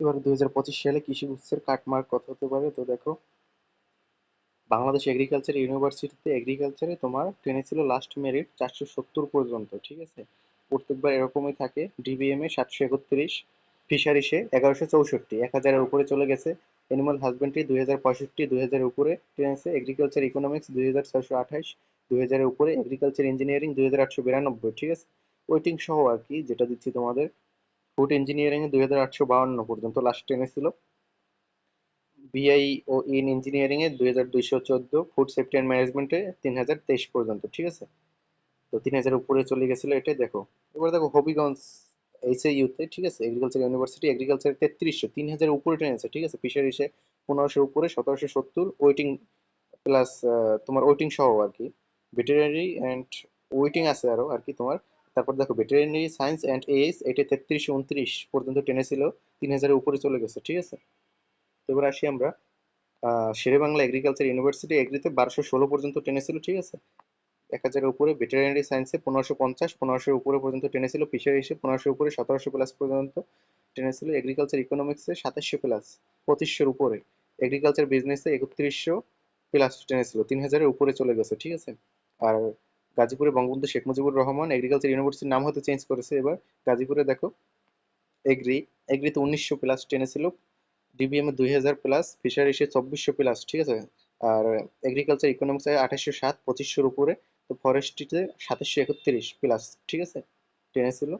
এবার দুই হাজার পঁচিশ সালে কৃষি গুচ্ছের কাটমার্ক কত হতে পারে। তো দেখো, বাংলাদেশ এগ্রিকালচার ইউনিভার্সিটিতে এগ্রিকালচারে তোমার ট্রেনে ছিল লাস্ট মেরিট চারশো সত্তর পর্যন্ত, ঠিক আছে? প্রত্যেকবার এরকমই থাকে। ডিবিএম এ সাতশো একত্রিশ ফিশারিসে এগারোশো চৌষট্টি, এক হাজারের উপরে চলে গেছে। অ্যানিমাল হাজবেন্ড্রি দুই হাজার পঁয়ষট্টি, দুই হাজারের উপরে ট্রেনেছে এগ্রিকালচার ইকোনমিক্স দুই হাজার ছয়শো আঠাশ, দুই হাজারের উপরে এগ্রিকালচার ইঞ্জিনিয়ারিং দুই হাজার আটশো বিরানব্বই, ঠিক আছে? ওয়েটিং সহ আর কি যেটা দিচ্ছি তোমাদের। ফুড ইঞ্জিনিয়ারিং এ দুই হাজার আটশো বাউন্ন পর্যন্ত লাস্ট ট্রেনে ছিল। বিআই ও ইন ইঞ্জিনিয়ারিং এ দুই হাজার দুইশো চোদ্দ ফুড সেফটি অ্যান্ড ম্যানেজমেন্টে তিন হাজার তেইশ পর্যন্ত, ঠিক আছে? তো তিন হাজার উপরে চলে গেছিল এটা দেখো। এবার দেখো হবিগঞ্জ এইচএইউতে ঠিক আছে? এগ্রিকালচার ইউনিভার্সিটি এগ্রিকালচার তেত্রিশশো, তিন হাজার উপরে টেনেছে ঠিক আছে? ফিশারিসে পনেরোশোর উপরে, সতেরোশো সত্তর ওয়েটিং প্লাস তোমার ওয়েটিং সহ আর কি। ভেটেরিনারি অ্যান্ড ওয়েটিং আছে আরও আর কি তোমার। তারপর দেখো ভেটেরিনারি সায়েন্স অ্যান্ড এইচ এটা তেত্রিশশো উনত্রিশ পর্যন্ত টেনেছিল তিন হাজারের উপরে চলে গেছে, ঠিক আছে? তো এবার আসি আমরা শেরে বাংলা এগ্রিকালচার ইউনিভার্সিটি এগ্রিতে বারোশো ষোলো পর্যন্ত টেনেছিল ঠিক আছে? এক হাজারের উপরে ভেটেরিনারি সায়েন্সে পনেরোশো পঞ্চাশ, পনেরোশোর উপরে পর্যন্ত টেনেছিল ফিশারিসে পনেরোশোর উপরে সতেরোশো প্লাস পর্যন্ত টেনেছিল এগ্রিকালচার ইকোনমিক্সে সাতাশশো প্লাস পঁচিশশোর উপরে। এগ্রিকালচার বিজনেসে একত্রিশশো প্লাস টেনেছিল তিন হাজারের উপরে চলে গেছে, ঠিক আছে? আর গাজীপুরে বঙ্গবন্ধু শেখ মুজিবুর রহমান এগ্রিকালচার ইউনিভার্সিটির নাম হয়তো চেঞ্জ করেছে এবার। গাজীপুরে দেখো এগ্রি এগ্রিতে উনিশশো প্লাস টেনেছিল ডিবিএম এ দুই হাজার প্লাস ফিশারিসে চব্বিশশো প্লাস ঠিক আছে? আর এগ্রিকালচার ইকোনমিক্সে আঠাশশো সাত, পঁচিশশোর উপরে, তো ফরেস্ট্রিতে সাতাশশো একত্রিশ প্লাস ঠিক আছে? টেনে ছিল।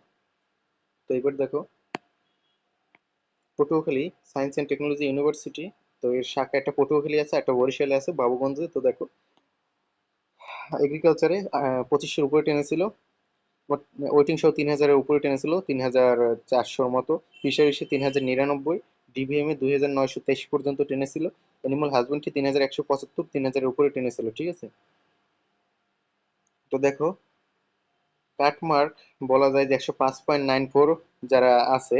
তো এবার দেখো, Patuakhali science and technology university তো এর শাখা একটা পটুয়াখালী আছে, একটা বরিশালে আছে, বাবুগঞ্জে, তো দেখো এগ্রিকালচারে পঁচিশশোর উপরে টেনেছিল ওয়েটিং সহ তিন হাজারের উপরে টেনেছিল তিন হাজার চারশোর মতো। ফিশারিসে তিন হাজার নিরানব্বই ডিভিএম দুই হাজার নয়শো তেইশ পর্যন্ত টেনেছিল অ্যানিমাল হাজবেন্ড্রি তিন হাজার একশো পঁচাত্তর, তিন হাজারের উপরে টেনেছিল ঠিক আছে? তো দেখো কাটমার্ক বলা যায় যে একশো পাঁচ পয়েন্ট নাইন ফোর যারা আছে,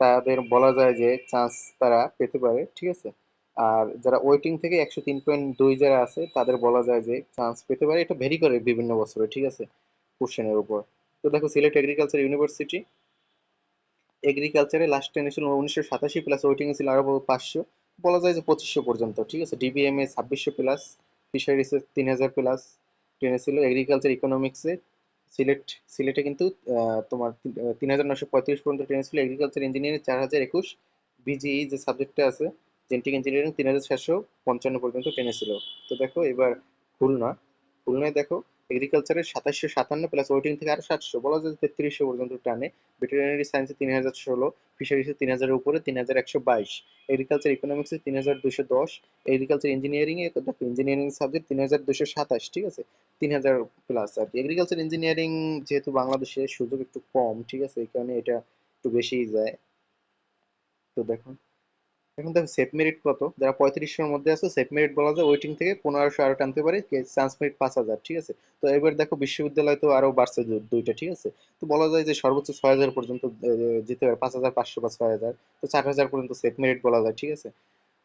তাদের বলা যায় যে চান্স তারা পেতে পারে, ঠিক আছে? আর যারা ওয়েটিং থেকে একশো তিন পয়েন্ট দুই যারা আছে, তাদের বলা যায় যে চান্স পেতে পারে। এটা ভেরি করে বিভিন্ন বছরে, ঠিক আছে? কোশ্চেনের উপর। তো দেখো সিলেট এগ্রিকালচার ইউনিভার্সিটি এগ্রিকালচারে লাস্ট টেনে ছিল উনিশশো সাতাশি প্লাস ওয়েটিং ছিল আরও পাঁচশো। বলা যায় যে পঁচিশশো পর্যন্ত, ঠিক আছে? ডিবিএম এ ছাব্বিশশো প্লাস ফিশারিসে তিন হাজার প্লাস টেনে ছিল এগ্রিকালচার ইকোনমিক্সে সিলেট সিলেটে কিন্তু তোমার তিন হাজার নশো পঁয়ত্রিশ পর্যন্ত ট্রেন ছিল এগ্রিকালচার ইঞ্জিনিয়ারিং চার হাজার একুশ। বিজিই যে সাবজেক্টটা আছে জেনেটিক ইঞ্জিনিয়ারিং তিন হাজার চারশো পঞ্চান্ন পর্যন্ত ট্রেনে ছিল। তো দেখো, এবার খুলনা। খুলনায় দেখো এগ্রিকালচারের সাতাশশো সাতান্ন প্লাস ওয়েটিং থেকে আরও সাতশো, বলা যায় তেত্রিশশো পর্যন্ত টানে। ভেটেরিনারি সায়েন্সে তিন হাজার ষোলো ফিশারিসে তিন হাজারের উপরে তিন হাজার একশো বাইশ। এগ্রিকালচার ইকোনমিক্সে তিন হাজার দুশো দশ। এগ্রিকালচার ইঞ্জিনিয়ারিং এ দেখো ইঞ্জিনিয়ারিং সাবজেক্ট তিন হাজার দুশো সাতাশ, ঠিক আছে? তিন হাজার প্লাস আর কি। এগ্রিকালচার ইঞ্জিনিয়ারিং যেহেতু বাংলাদেশে সুযোগ একটু কম, ঠিক আছে? এই কারণে এটা একটু বেশিই যায়। তো দেখুন এখন দেখো সেফ মেরিট কত? যারা পঁয়ত্রিশশোর মধ্যে আছে সেফ মেরিট বলা যায় ওয়েটিং থেকে পনেরোশো আরও টানতে পারে চান্স মেরিট পাঁচ হাজার, ঠিক আছে? তো এবার দেখো বিশ্ববিদ্যালয় তো আরও বাড়ছে দুইটা, ঠিক আছে? তো বলা যায় যে সর্বোচ্চ ছয় হাজার পর্যন্ত যেতে পারে, পাঁচ হাজার পাঁচশো বা ছয় হাজার, তো চার হাজার পর্যন্ত সেফ মেরিট বলা যায়, ঠিক আছে?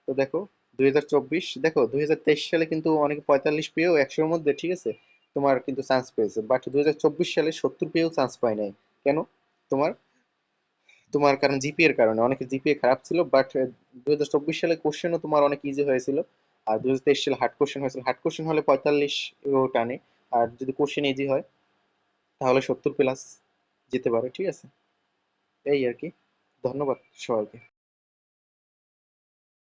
তো দেখো দুই হাজার চব্বিশ, দেখো দুই হাজার তেইশ সালে কিন্তু অনেকে পঁয়তাল্লিশ পেয়েও একশোর মধ্যে, ঠিক আছে? তোমার কিন্তু চান্স পেয়েছে বাট দুই হাজার চব্বিশ সালে সত্তর পেয়েও চান্স পায় নাই। কেন? তোমার তোমার কারণ জিপি এর কারণে। অনেক জিপি খারাপ ছিল বাট দুই হাজার চব্বিশ সালে কোশ্চেনও তোমার অনেক ইজি হয়েছিল। আর দুই হাজার তেইশ সালে হার্ড কোশ্চেন হয়েছিল। হার্ড কোশ্চেন হলে পঁয়তাল্লিশ টানে। আর যদি কোশ্চেন ইজি হয়, তাহলে সত্তর প্লাস যেতে পারে। ঠিক আছে? এই আর কি। ধন্যবাদ সবাইকে।